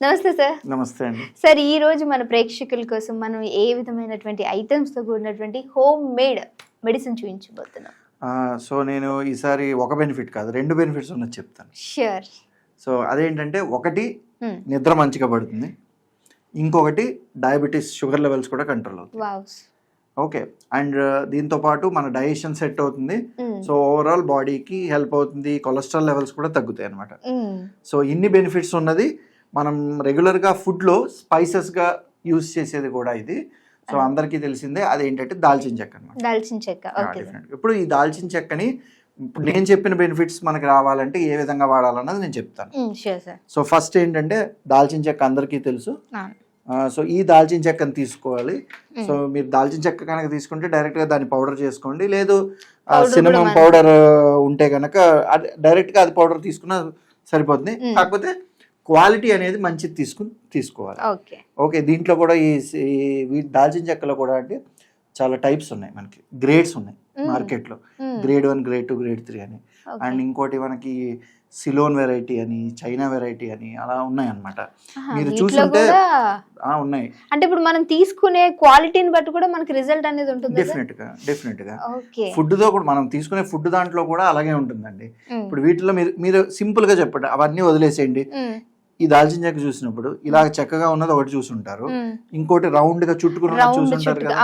నమస్తే సార్. నమస్తే అండి. సార్ ఈ రోజు మన ప్రేక్షకుల కోసం మనం ఏ విధమైనటువంటి ఐటమ్స్తో కూడినటువంటి హోమ్ మేడ్ మెడిసిన్ చూపించబోతున్నాం సో నేను ఈసారి ఒక బెనిఫిట్ కాదు రెండు బెనిఫిట్స్ ఉన్నది చెప్తాను. షూర్ సో అదేంటంటే ఒకటి నిద్ర మంచిగా పడుతుంది ఇంకొకటి డయాబెటీస్ షుగర్ లెవెల్స్ కూడా కంట్రోల్ అవుతుంది ఓకే అండ్ దీంతో పాటు మన డైజెషన్ సెట్ అవుతుంది. సో ఓవరాల్ బాడీకి హెల్ప్ అవుతుంది కొలెస్ట్రాల్ లెవెల్స్ కూడా తగ్గుతాయి అనమాట సో ఇన్ని బెనిఫిట్స్ ఉన్నది మనం రెగ్యులర్గా ఫుడ్లో స్పైసెస్గా యూస్ చేసేది కూడా ఇది. సో అందరికీ తెలిసిందే అదేంటంటే దాల్చిన చెక్క అనమాట దాల్చిన చెక్క. ఇప్పుడు ఈ దాల్చిన చెక్కని ఇప్పుడు నేను చెప్పిన బెనిఫిట్స్ మనకి రావాలంటే ఏ విధంగా వాడాలన్నది నేను చెప్తాను. సో ఫస్ట్ ఏంటంటే దాల్చిన చెక్క అందరికీ తెలుసు. సో ఈ దాల్చిన చెక్కని తీసుకోవాలి. సో మీరు దాల్చిన చెక్క కనుక తీసుకుంటే డైరెక్ట్గా దాన్ని పౌడర్ చేసుకోండి. లేదు సినిమం పౌడర్ ఉంటే కనుక అది డైరెక్ట్గా అది పౌడర్ తీసుకున్నా సరిపోతుంది. కాకపోతే క్వాలిటీ అనేది మంచిది తీసుకుని తీసుకోవాలి. ఓకే. ఓకే దీంట్లో కూడా ఈ దాల్చిన చెక్కలో కూడా అంటే చాలా టైప్స్ ఉన్నాయి మనకి. గ్రేడ్స్ ఉన్నాయి మార్కెట్లో. Grade one grade two grade three అని. అండ్ ఇంకోటి మనకి సిలోన్ వెరైటీ అని చైనా వెరైటీ అని అలా ఉన్నాయి అన్నమాట మీరు ఆ, ఉన్నాయి. అంటే ఇప్పుడు మనం తీసుకునే క్వాలిటీని బట్టి కూడా మనకి రిజల్ట్ అనేది ఉంటుంది డెఫినెట్గా డెఫినెట్గా ఫుడ్తో కూడా మనం తీసుకునే ఫుడ్ దాంట్లో కూడా అలాగే ఉంటుందండి. ఇప్పుడు వీటిలో మీరు మీరు సింపుల్గా చెప్పండి అవన్నీ వదిలేసేయండి. ఈ దాల్చిన చెక్క చూసినప్పుడు ఇలా చక్కగా ఉన్నది ఒకటి చూసుంటారు. ఇంకోటి రౌండ్గా చుట్టుకుని చూసుంటారు కదా.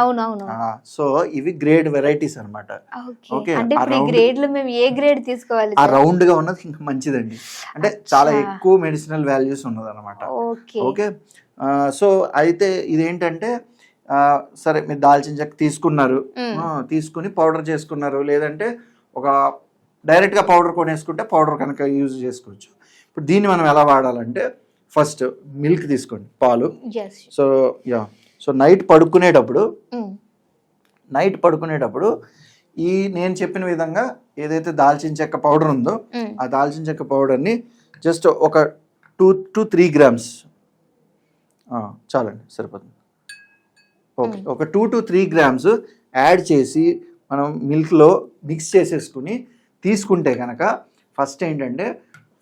సో ఇవి గ్రేడ్ వెరైటీస్ అన్నమాట. ఓకే. ఆ? రౌండ్గా ఉన్నది ఇంకా మంచిదండి. అంటే చాలా. ఎక్కువ మెడిసినల్ వాల్యూస్ ఉన్నది అనమాట ఓకే? సో అయితే ఇదేంటంటే సరే మీరు దాల్చిన చెక్క తీసుకున్నారు. తీసుకుని పౌడర్ చేసుకున్నారు. లేదంటే ఒక డైరెక్ట్గా పౌడర్ కొనేసుకుంటే పౌడర్ కనుక యూజ్ చేసుకోవచ్చు. ఇప్పుడు దీన్ని మనం ఎలా వాడాలంటే ఫస్ట్ మిల్క్ తీసుకోండి పాలు. సో యా సో నైట్ పడుకునేటప్పుడు నైట్ పడుకునేటప్పుడు ఈ నేను చెప్పిన విధంగా ఏదైతే దాల్చిన చెక్క పౌడర్ ఉందో ఆ దాల్చిన చెక్క పౌడర్ని జస్ట్ ఒక టూ టు త్రీ గ్రామ్స్ చాలండి సరిపోతుంది. Okay Mm. ఒక two to three grams add చేసి మనం మిల్క్లో మిక్స్ చేసేసుకుని తీసుకుంటే కనుక ఫస్ట్ ఏంటంటే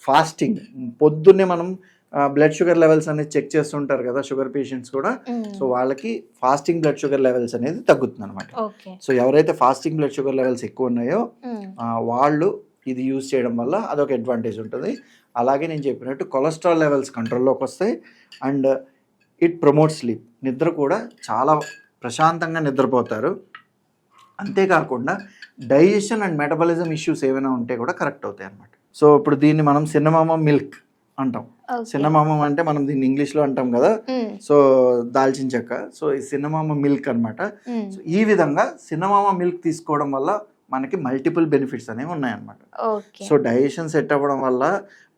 ఫాస్టింగ్. పొద్దున్నే మనం బ్లడ్ షుగర్ లెవెల్స్ అనేది చెక్ చేస్తుంటారు కదా షుగర్ పేషెంట్స్ కూడా. సో వాళ్ళకి ఫాస్టింగ్ బ్లడ్ షుగర్ లెవెల్స్ అనేది తగ్గుతుంది అనమాట సో ఎవరైతే ఫాస్టింగ్ బ్లడ్ షుగర్ లెవెల్స్ ఎక్కువ ఉన్నాయో వాళ్ళు ఇది యూజ్ చేయడం వల్ల అదొక అడ్వాంటేజ్ ఉంటుంది. అలాగే నేను చెప్పినట్టు కొలెస్ట్రాల్ లెవెల్స్ కంట్రోల్లోకి వస్తాయి. And it promote sleep. నిద్ర కూడా చాలా ప్రశాంతంగా నిద్రపోతారు. అంతేకాకుండా డైజెషన్ అండ్ మెటబాలిజం ఇష్యూస్ ఏమైనా ఉంటే కూడా కరెక్ట్ అవుతాయి అన్నమాట సో ఇప్పుడు దీన్ని మనం సిన్నమామ మిల్క్ అంటాం. సిన్నమామ అంటే మనం దీన్ని ఇంగ్లీష్లో అంటాం కదా. సో దాల్చిన చెక్క. సో ఈ సిన్నమామ మిల్క్ అన్నమాట. సో ఈ విధంగా సిన్నమామ మిల్క్ తీసుకోవడం వల్ల మనకి మల్టిపుల్ బెనిఫిట్స్ అనేవి ఉన్నాయన్నమాట. సో డైజెషన్ సెట్ అవ్వడం వల్ల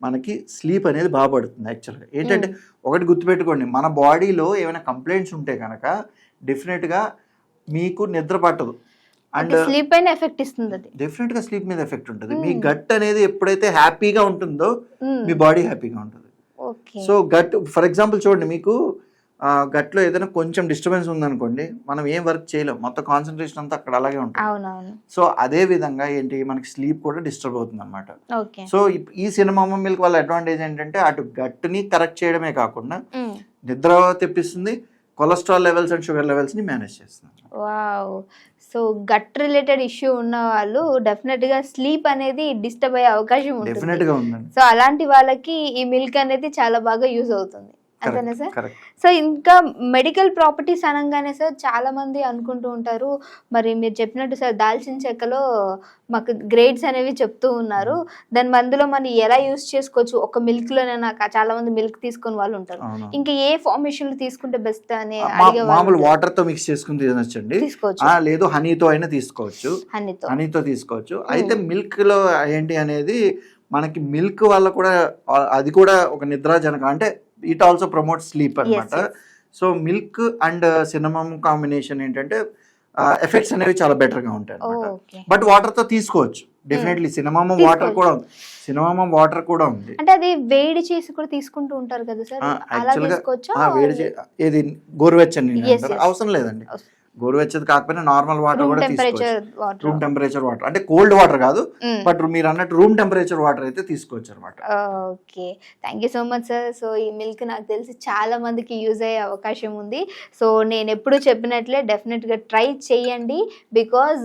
మనకి స్లీప్ అనేది బాగా పడుతుంది యాక్చువల్గా. ఏంటంటే ఒకటి గుర్తుపెట్టుకోండి మన బాడీలో ఏమైనా కంప్లైంట్స్ ఉంటే కనుక డెఫినెట్గా మీకు నిద్ర పట్టదు. అండ్ స్లీప్ పైన ఎఫెక్ట్ ఇస్తుంది అది. డెఫినెట్గా స్లీప్ మీద ఎఫెక్ట్ ఉంటుంది. మీ Hmm. గట్ అనేది ఎప్పుడైతే హ్యాపీగా ఉంటుందో మీ బాడీ హ్యాపీగా ఉంటుంది. సో గట్ ఫర్ ఎగ్జాంపుల్ చూడండి మీకు గట్లో ఏదైనా కొంచెం డిస్టర్బెన్స్ ఉందనుకోండి మనం ఏం వర్క్ చేయలేం. మొత్తం కాన్సన్ట్రేషన్ అంతా అక్కడ అలాగే ఉంటుంది. సో అదే విధంగా ఏంటి మనకి స్లీప్ కూడా డిస్టర్బ్ అవుతుంది అనమాట సో ఈ సినిమా మిల్క్ వల్ల అడ్వాంటేజ్ ఏంటంటే అటు గట్టుని కరెక్ట్ చేయడమే కాకుండా నిద్ర తెప్పిస్తుంది కొలెస్ట్రాల్ లెవెల్స్ అండ్ షుగర్ లెవెల్స్ని మేనేజ్ చేస్తుంది wow. So gut related issue ఉన్న వాళ్ళు డెఫినెట్గా స్లీప్ అనేది డిస్టర్బ్ అయ్యే అవకాశం ఉంటుంది. ఉందండి. సో అలాంటి వాళ్ళకి ఈ మిల్క్ అనేది చాలా బాగా యూజ్ అవుతుంది. అంతేనా సార్? సో ఇంకా మెడికల్ ప్రాపర్టీస్ అనగానే సార్ చాలా మంది అనుకుంటూ ఉంటారు. మరి మీరు చెప్పినట్టు సార్ దాల్చిన చెక్కలో మాకు గ్రేడ్స్ అనేవి చెప్తూ ఉన్నారు. దాని మందులో మనం ఎలా యూస్ చేసుకోవచ్చు? ఒక మిల్క్లోనే నాకు చాలా మంది మిల్క్ తీసుకుని వాళ్ళు ఉంటారు. ఇంకా ఏ ఫార్మేషన్ తీసుకుంటే బెస్ట్ అని మామూలు. వాటర్తో మిక్స్ చేసుకుని తినొచ్చండి. లేదు హనీతో అయినా తీసుకోవచ్చు. హనీతో. హనీతో తీసుకోవచ్చు. అయితే మిల్క్లో ఏంటి అనేది మనకి మిల్క్ వల్ల కూడా అది కూడా ఒక నిద్రాజనకం. అంటే ఇట్ ఆల్సో ప్రమోట్ స్లీప్ అన్నమాట. yes. So milk and cinnamon combination ఏంటంటే ఎఫెక్ట్స్ అనేవి చాలా బెటర్గా ఉంటాయి అన్నమాట. ఓకే బట్ వాటర్తో తీసుకోవచ్చు డెఫినెట్లీ సినిమామం వాటర్. కూడా ఉంది. సినిమామం వాటర్ కూడా ఉంది. అంటే అది వేడి చేసి కూడా తీసుకుంటూ ఉంటారు కదా సార్? వేడి ఏది? గోరువెచ్చని. అవసరం లేదండి. గోరువెచ్చది కాకపోయినా నార్మల్ వాటర్ కూడా టెంపరేచర్ తీసుకోవచ్చు. వాటర్ రూమ్ టెంపరేచర్ వాటర్ అంటే కోల్డ్ వాటర్ కాదు బట్ మీరు అన్నట్టు రూమ్ టెంపరేచర్ వాటర్ అయితే తీసుకోవచ్చు అనమాట okay thank you so much sir so ఈ మిల్క్ నాకు తెలిసి చాలా మందికి యూజ్ అయ్యే అవకాశం ఉంది. సో నేను ఎప్పుడు చెప్పినట్లే డెఫినెట్గా ట్రై చేయండి బికాజ్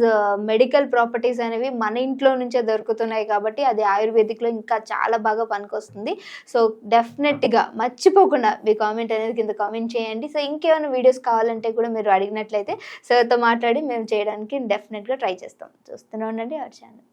మెడికల్ ప్రాపర్టీస్ అనేవి మన ఇంట్లో నుంచే దొరుకుతున్నాయి కాబట్టి అది ఆయుర్వేదిక్లో ఇంకా చాలా బాగా పనికొస్తుంది. సో డెఫినెట్గా మర్చిపోకుండా మీ కామెంట్ అనేది కింద కామెంట్ చేయండి. సో ఇంకేమైనా వీడియోస్ కావాలంటే కూడా మీరు అడిగినట్లయితే సార్తో మాట్లాడి మేము చేయడానికి డెఫినెట్గా ట్రై చేస్తాం. చూస్తూనే ఉండండి అవర్ ఛానల్